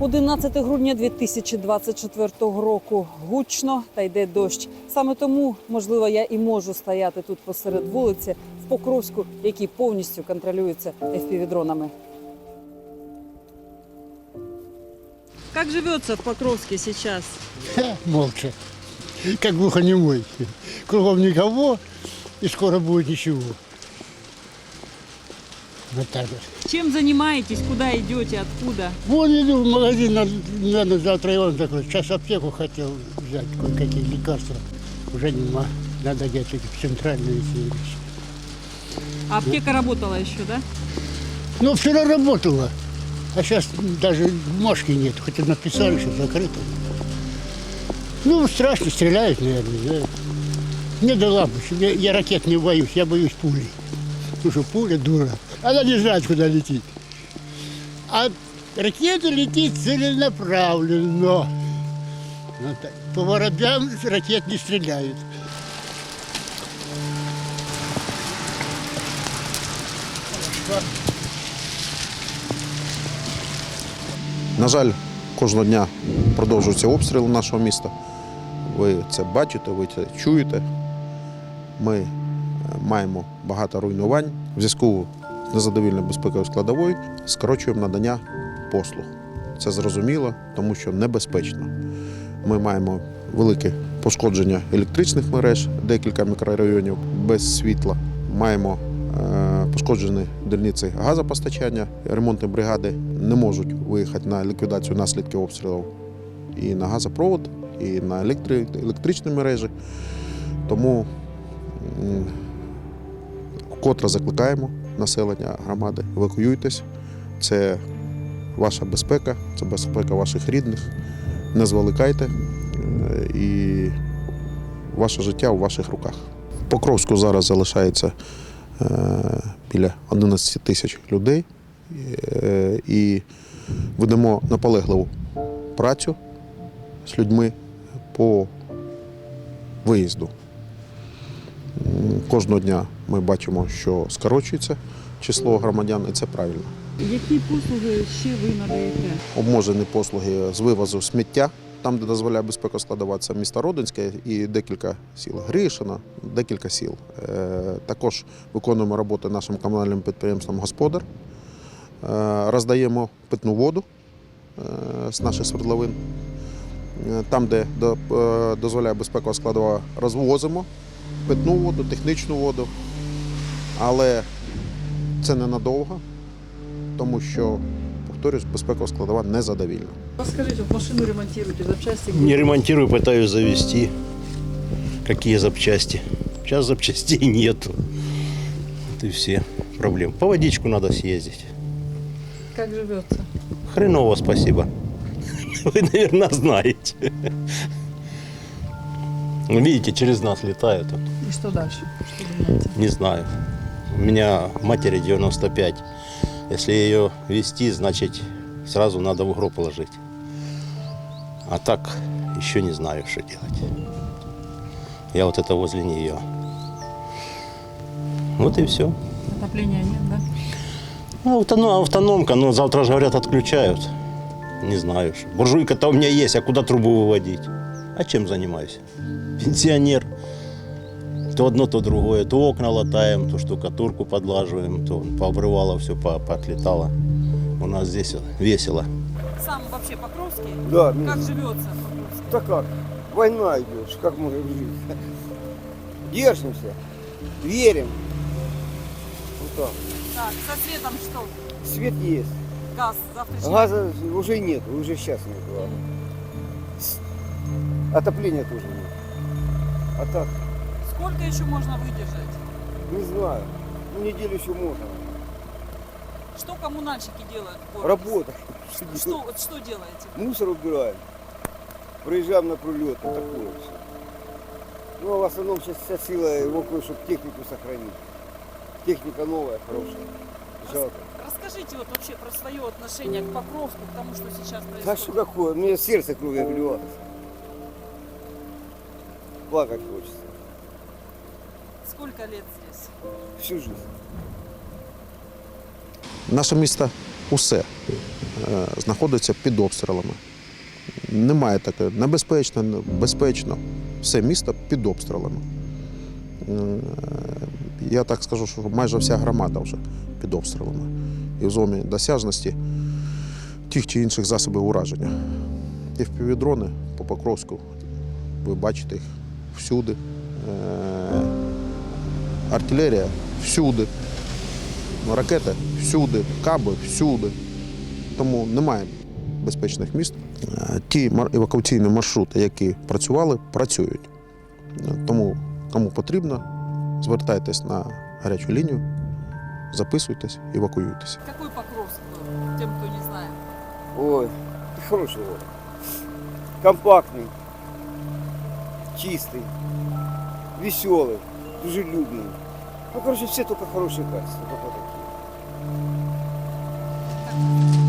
11 грудня 2024 року гучно та йде дощ. Саме тому, можливо, я і можу стояти тут посеред вулиці в Покровську, який повністю контролюється FPV-дронами. Как живется в Покровске сейчас? Ха, молча. Как глухонемой. Кругом никого, и скоро будет ничего. Вот так вот. Чем занимаетесь? Куда идете? Откуда? Вон иду в магазин, надо, надо завтра и он такой. Сейчас аптеку хотел взять, кое-какие лекарства. Уже нема. Надо где-то в центральную вещи. А аптека работала еще, да? Ну, вчера работала. А сейчас даже бумажки нет. Хотя написали, что закрыто. Ну, страшно, стреляют, наверное. Я не дала бы. Я, я ракет не боюсь, я боюсь пули. Потому что пуля дура. Она не знает, куда летит. А ракета летит целенаправленно. Ну, По воробьям ракет не стреляют. На жаль, кожного дня продовжуються обстріли нашого міста. Ви це бачите, ви це чуєте. Ми е, маємо багато руйнувань. В зв'язку з незадовільною безпековою складовою скорочуємо надання послуг. Це зрозуміло, тому що небезпечно. Ми маємо велике пошкодження електричних мереж, декілька мікрорайонів без світла. Маємо е, пошкоджені дільниці газопостачання. Ремонтні бригади не можуть виїхати на ліквідацію наслідків обстрілів і на газопровод, і на електри... електричні мережі. Тому вкотре закликаємо населення громади, евакуюйтесь. Це ваша безпека, це безпека ваших рідних. Не зволикайте е, і ваше життя у ваших руках. Покровську зараз залишається е, біля 11 тисяч людей е, і ведемо наполегливу працю з людьми по виїзду. Кожного дня ми бачимо, що скорочується число громадян, і це правильно. Які послуги ще ви надаєте? Обмежені послуги з вивозу сміття, там, де дозволяє безпека складова, це місто Родинське і декілька сіл. Гришина, декілька сіл. Е, Також виконуємо роботи нашим комунальним підприємством Господар. Е, Роздаємо питну воду е, з наших свердловин. Там, де дозволяє безпекова складова, розвозимо питну воду, технічну воду. Але це ненадовго, тому що, повторюсь, безпекова складова незадовільна. Розкажіть, от машину ремонтуєте, запчасті Не ремонтирую, пытаюсь завести. Какие запчасти? Сейчас запчастей нету. Вот и все проблемы. По водичку надо съездить. Як живеться? Хреново, спасибо. Вы, наверное, знаете. Ну, Видите, через нас летают. вот. І що далі? Що думаєте? Не знаю. У меня матери 95. Если ее вести, значит, сразу надо в гроб положить. А так еще не знаю, что делать. Я вот это возле нее. Вот и все. Отоплення нет, да? Ну, автоном- автономка, но завтра же, говорят, отключают. Не знаю. что. Буржуйка-то у меня есть, а куда трубу выводить? А чем занимаюсь? Пенсионер. То одно, то другое. То окна латаем, то штукатурку подлаживаем, то пообрывало все, по- поотлетало. У нас здесь весело. Сам вообще Покровский? Да, Как живется в Покровске? так как? Война идет, как можем жить? Держимся, верим. Вот так. Так, со светом что? Свет есть. Газ завтрашний? Газа уже нет, уже сейчас нет. Отопления тоже нет. А так, Сколько еще можно выдержать? не знаю. Ну, неделю еще можно. Что коммунальщики делают в городе? Работа. Что, вот что делаете? Мусор убираем. Проезжаем на пролет. Вот такое все. Ну, а в основном сейчас вся сила его, чтобы технику сохранить. Техника новая, хорошая. Жалко. Расскажите вот вообще про свое отношение к Покровску, к тому, что сейчас Да происходит. что такое? Мне сердце кровью обливалось. Плакать хочется. Сколько лет здесь? Всю жизнь. Наше місто усе. е, знаходиться під обстрілами. Немає таке небезпечно, безпечно. Все місто під обстрілами. Е, Я так скажу, що майже вся громада вже під обстрілами. І в зоні досяжності тих чи інших засобів ураження. І впівдрони по Покровську, ви бачите їх всюди. Е, Артилерія всюди. Ракети всюди, каби всюди. Тому немає безпечних міст. Е, Ті евакуаційні маршрути, які працювали, працюють. Е, Тому кому потрібно, звертайтесь на гарячу лінію, записуйтесь, евакуюйтесь. Какой Покровск был, тем, кто не знает? Ой, хороший город. Компактний, чистий, веселий, дружелюбний. Ну, короче, все только хорошие качества, только такие.